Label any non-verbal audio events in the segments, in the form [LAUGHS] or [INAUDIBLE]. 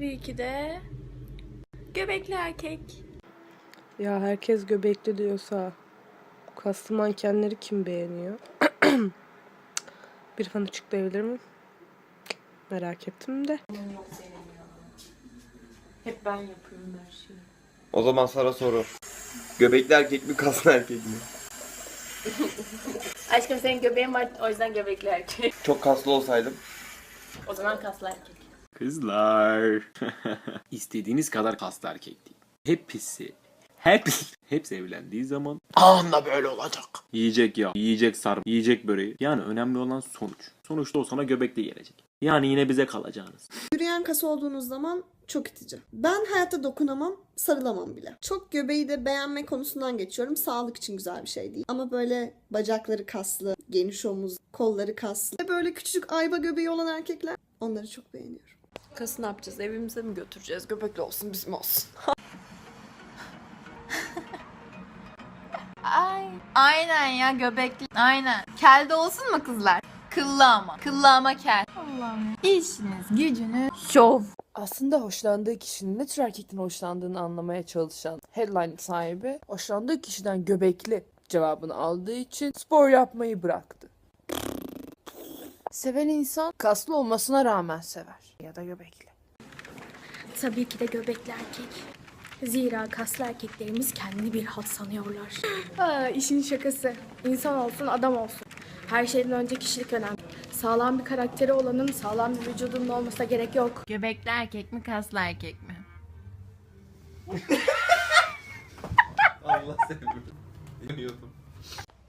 tabii ki de göbekli erkek. Ya herkes göbekli diyorsa bu kaslı mankenleri kim beğeniyor? [CLEARS THROAT] Bir fan açıklayabilir mi? Merak ettim de. Hep ben yapıyorum her şeyi. O zaman sana soru. Göbekli erkek mi kaslı erkek mi? [LAUGHS] Aşkım senin göbeğin var o yüzden göbekli erkek. Çok kaslı olsaydım. O zaman kaslı erkek. Kızlar. [LAUGHS] İstediğiniz kadar kaslı erkek değil. Hepsi. Hepsi. [LAUGHS] Hepsi evlendiği zaman anla böyle olacak. Yiyecek ya, yiyecek sarma, yiyecek böreği. Yani önemli olan sonuç. Sonuçta o sana göbekli gelecek. Yani yine bize kalacağınız. Yürüyen kas olduğunuz zaman çok itici. Ben hayatta dokunamam, sarılamam bile. Çok göbeği de beğenme konusundan geçiyorum. Sağlık için güzel bir şey değil. Ama böyle bacakları kaslı, geniş omuz, kolları kaslı ve böyle küçücük ayva göbeği olan erkekler onları çok beğeniyorum. Kası ne yapacağız? Evimize mi götüreceğiz? Göbekli olsun bizim olsun. [LAUGHS] Ay, aynen ya göbekli. Aynen. Kelde olsun mu kızlar? Kıllı ama. Kıllı ama kel. Allah'ım. İşiniz, gücünüz, şov. aslında hoşlandığı kişinin ne tür erkekten hoşlandığını anlamaya çalışan headline sahibi hoşlandığı kişiden göbekli cevabını aldığı için spor yapmayı bıraktı. Seven insan kaslı olmasına rağmen sever ya da göbekli. Tabii ki de göbekli erkek. Zira kaslı erkeklerimiz kendini bir halt sanıyorlar. Aa, işin şakası. İnsan olsun, adam olsun. Her şeyden önce kişilik önemli. Sağlam bir karakteri olanın sağlam bir vücudunun olmasına gerek yok. Göbekli erkek mi, kaslı erkek mi? Allah seni.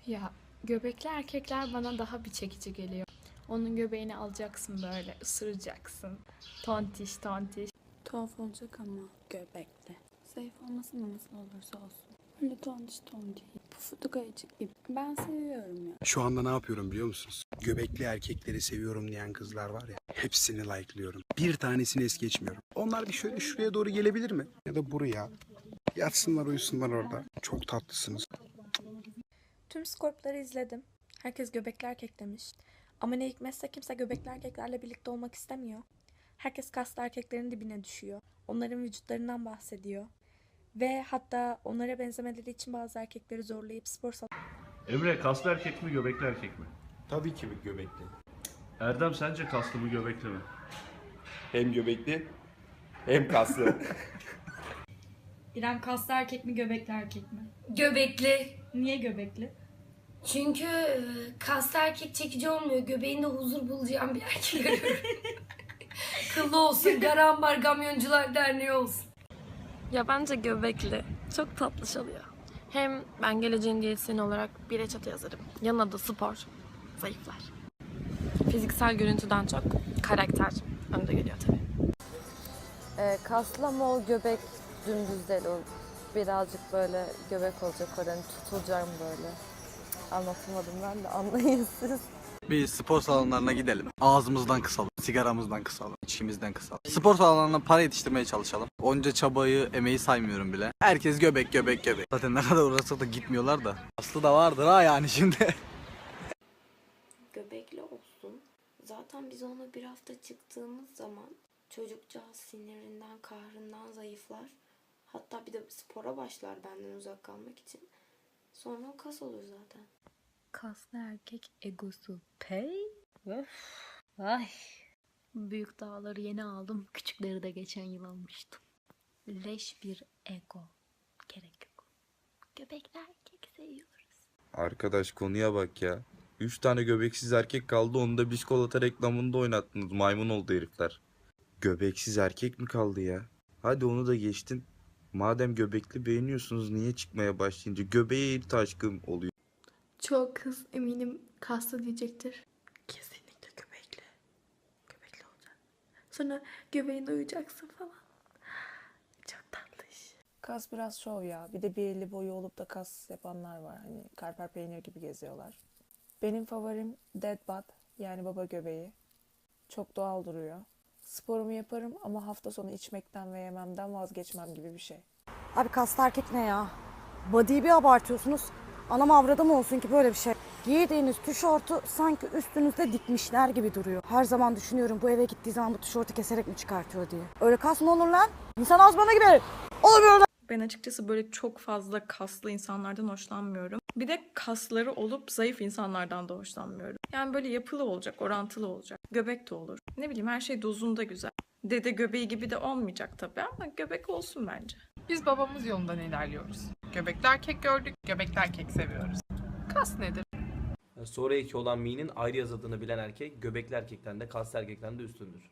Ya göbekli erkekler bana daha bir çekici geliyor. Onun göbeğini alacaksın böyle, ısıracaksın. Tontiş tontiş. Tuhaf olacak ama göbekli. Zayıf olmasın da nasıl olursa olsun. Öyle tontiş tontiş. Pufuduk ayıcık gibi. Ben seviyorum ya. Şu anda ne yapıyorum biliyor musunuz? Göbekli erkekleri seviyorum diyen kızlar var ya. Hepsini like'lıyorum. Bir tanesini es geçmiyorum. Onlar bir şöyle şuraya doğru gelebilir mi? Ya da buraya. Yatsınlar uyusunlar orada. Çok tatlısınız. Tüm skorpları izledim. Herkes göbekli erkek demiş. Ama ne hikmetse kimse göbekli erkeklerle birlikte olmak istemiyor. Herkes kaslı erkeklerin dibine düşüyor. Onların vücutlarından bahsediyor. Ve hatta onlara benzemeleri için bazı erkekleri zorlayıp spor Emre kaslı erkek mi göbekli erkek mi? Tabii ki bir göbekli. Erdem sence kaslı mı göbekli mi? Hem göbekli hem kaslı. İrem kaslı erkek mi göbekli erkek mi? Göbekli. Niye göbekli? Çünkü e, kaslı erkek çekici olmuyor. Göbeğinde huzur bulacağım bir erkek arıyorum. [LAUGHS] Kıllı olsun, Garambar Gamyoncular Derneği olsun. Ya bence göbekli. Çok tatlış oluyor. Hem ben geleceğin diyetisyeni olarak bir reçete yazarım. Yanına da spor. Zayıflar. Fiziksel görüntüden çok karakter önde geliyor tabii. Ee, kaslı ama o göbek dümdüz değil. O birazcık böyle göbek olacak oranı tutulacağım böyle. Anlatamadım ben de anlayın siz. Bir spor salonlarına gidelim. Ağzımızdan kısalım. Sigaramızdan kısalım. içimizden kısalım. Spor salonlarına para yetiştirmeye çalışalım. Onca çabayı, emeği saymıyorum bile. Herkes göbek göbek göbek. Zaten ne kadar uğraşsak da gitmiyorlar da. Aslı da vardır ha yani şimdi. [LAUGHS] göbekli olsun. Zaten biz ona bir hafta çıktığımız zaman çocukcağız sinirinden, kahrından zayıflar. Hatta bir de spora başlar benden uzak kalmak için. Sonra o kas olur zaten. Kaslı erkek egosu pey. Öf. Ay. Büyük dağları yeni aldım. Küçükleri de geçen yıl almıştım. Leş bir ego. Gerek yok. Göbekli erkek seviyoruz. Arkadaş konuya bak ya. Üç tane göbeksiz erkek kaldı onu da biskolata reklamında oynattınız. Maymun oldu herifler. Göbeksiz erkek mi kaldı ya? Hadi onu da geçtin. Madem göbekli beğeniyorsunuz niye çıkmaya başlayınca göbeğe eğri taşkın oluyor. Çoğu kız eminim kaslı diyecektir. Kesinlikle göbekli. Göbekli olacak. Sonra göbeğinde uyuyacaksın falan. Çok tatlı iş. Kas biraz şov ya. Bir de belli boyu olup da kas yapanlar var. Hani karper peynir gibi geziyorlar. Benim favorim dead bod yani baba göbeği. Çok doğal duruyor. Sporumu yaparım ama hafta sonu içmekten ve yememden vazgeçmem gibi bir şey. Abi kaslı erkek ne ya? Body'yi bir abartıyorsunuz. Anam avradım olsun ki böyle bir şey. Giydiğiniz tişörtü sanki üstünüzde dikmişler gibi duruyor. Her zaman düşünüyorum bu eve gittiği zaman bu tişörtü keserek mi çıkartıyor diye. Öyle kas mı olur lan? İnsan azmanı gibi. Olmuyor lan. Ben açıkçası böyle çok fazla kaslı insanlardan hoşlanmıyorum. Bir de kasları olup zayıf insanlardan da hoşlanmıyorum. Yani böyle yapılı olacak, orantılı olacak. Göbek de olur. Ne bileyim her şey dozunda güzel. Dede göbeği gibi de olmayacak tabii ama göbek olsun bence. Biz babamız yolundan ilerliyoruz. Göbekli erkek gördük, göbekli erkek seviyoruz. Kas nedir? Soru eki olan mi'nin ayrı yazıldığını bilen erkek göbekli erkekten de kaslı erkekten de üstündür.